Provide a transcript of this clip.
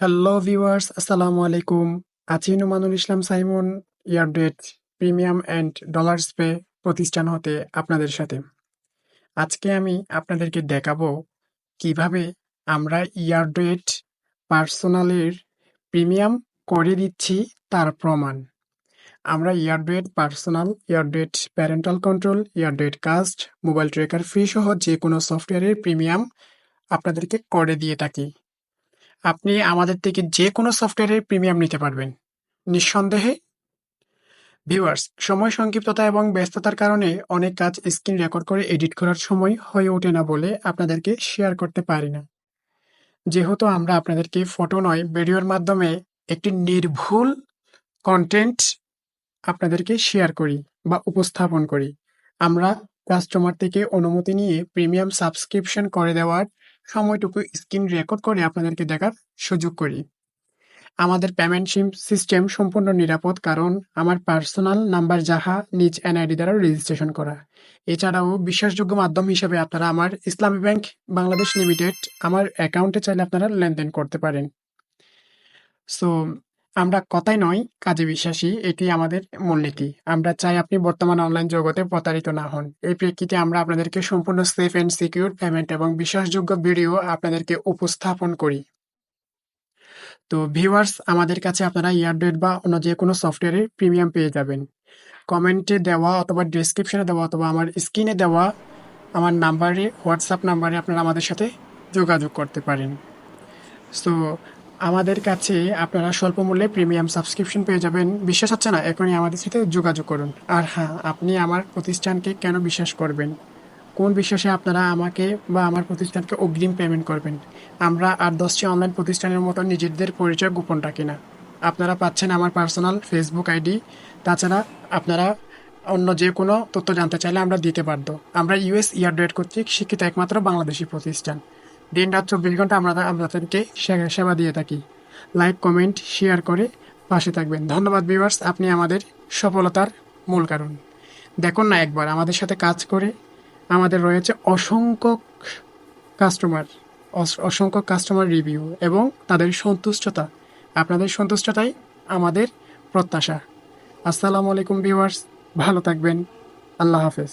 Hello viewers আসসালামু আলাইকুম আছি নুমানুল ইসলাম সাইমন ইয়ারডেট প্রিমিয়াম অ্যান্ড ডলার্স পে প্রতিষ্ঠান হতে আপনাদের সাথে। আজকে আমি আপনাদেরকে দেখাবো কীভাবে আমরা ইয়ারডেট পার্সোনালের প্রিমিয়াম করে দিচ্ছি তার প্রমাণ। আমরা ইয়ারডেট পার্সোনাল ইয়ারডেট প্যারেন্টাল কন্ট্রোল ইয়ারডেট কাস্ট, মোবাইল ট্রেকার ফ্রি সহ যে কোনো সফটওয়্যারের প্রিমিয়াম আপনাদেরকে করে দিয়ে থাকি। আপনি আমাদের থেকে যে কোনো সফটওয়্যারের প্রিমিয়াম নিতে পারবেন। নিঃসন্দেহে। ভিউয়ার্স, সময় সংক্ষিপ্ততা এবং ব্যস্ততার কারণে অনেক কাজ স্ক্রিন রেকর্ড করে এডিট করার সময় হয়ে ওঠে না বলে আপনাদেরকে শেয়ার করতে পারি না। যেহেতু আমরা আপনাদেরকে ফটো নয়, ভিডিওর মাধ্যমে একটি নির্ভুল কন্টেন্ট আপনাদেরকে শেয়ার করি বা উপস্থাপন করি। আমরা কাস্টমার থেকে অনুমতি নিয়ে প্রিমিয়াম সাবস্ক্রিপশন করে দেওয়ার সময়টুকু স্ক্রিন রেকর্ড করে আপনাদেরকে দেখার সুযোগ করি। আমাদের পেমেন্ট সিস্টেম সম্পূর্ণ নিরাপদ কারণ আমার পার্সোনাল নাম্বার যাহা নিজ এনআইডি দ্বারা রেজিস্ট্রেশন করা। এছাড়াও বিশ্বাসযোগ্য মাধ্যম হিসেবে আপনারা আমার ইসলামী ব্যাংক বাংলাদেশ লিমিটেড আমার অ্যাকাউন্টে চাইলে আপনারা লেনদেন করতে পারেন। সো আমরা কথাই নয়, কাজে বিশ্বাসী এটি আমাদের মূলনীতি আমরা চাই আপনি বর্তমান অনলাইন জগতে প্রতারিত না হন। এই প্রেক্ষিতে আমরা আপনাদেরকে সম্পূর্ণ সেফ অ্যান্ড সিকিউর পেমেন্ট এবং বিশ্বাসযোগ্য ভিডিও আপনাদেরকে উপস্থাপন করি। তো ভিউয়ার্স আমাদের কাছে আপনারা ইয়ারডেট বা অন্য যে কোনো সফটওয়্যারের প্রিমিয়াম পেয়ে যাবেন। কমেন্টে দেওয়া অথবা ডিসক্রিপশনে দেওয়া অথবা আমার স্ক্রিনে দেওয়া আমার নাম্বারে হোয়াটসঅ্যাপ নাম্বারে আপনারা আমাদের সাথে যোগাযোগ করতে পারেন। সো আমাদের কাছে আপনারা স্বল্প মূল্যে প্রিমিয়াম সাবস্ক্রিপশন পেয়ে যাবেন। বিশ্বাস হচ্ছে না, এখনই আমাদের সাথে যোগাযোগ করুন। আর হ্যাঁ আপনি আমার প্রতিষ্ঠানকে কেন বিশ্বাস করবেন? কোন বিশ্বাসে আপনারা আমাকে বা আমার প্রতিষ্ঠানকে অগ্রিম পেমেন্ট করবেন? আমরা আর দশটি অনলাইন প্রতিষ্ঠানের মতো নিজেদের পরিচয় গোপন রাখি না। আপনারা পাচ্ছেন আমার পার্সোনাল ফেসবুক আইডি তাছাড়া আপনারা অন্য যে কোনো তথ্য জানতে চাইলে আমরা দিতে পারব আমরা ইউএস ইয়ারডেট কর্তৃক শিক্ষিত একমাত্র বাংলাদেশি প্রতিষ্ঠান। দিন রাত চব্বিশ ঘণ্টা আমরা আপনাদেরকে সেবা দিয়ে থাকি। লাইক কমেন্ট শেয়ার করে পাশে থাকবেন। ধন্যবাদ ভিউয়ার্স আপনি আমাদের সফলতার মূল কারণ। দেখুন না একবার, আমাদের সাথে কাজ করে আমাদের রয়েছে অসংখ্য কাস্টমার অসংখ্য কাস্টমার রিভিউ এবং তাদের সন্তুষ্টতা। আপনাদের সন্তুষ্টতাই আমাদের প্রত্যাশা। আসসালামু আলাইকুম ভিউয়ার্স ভালো থাকবেন। আল্লাহ হাফেজ।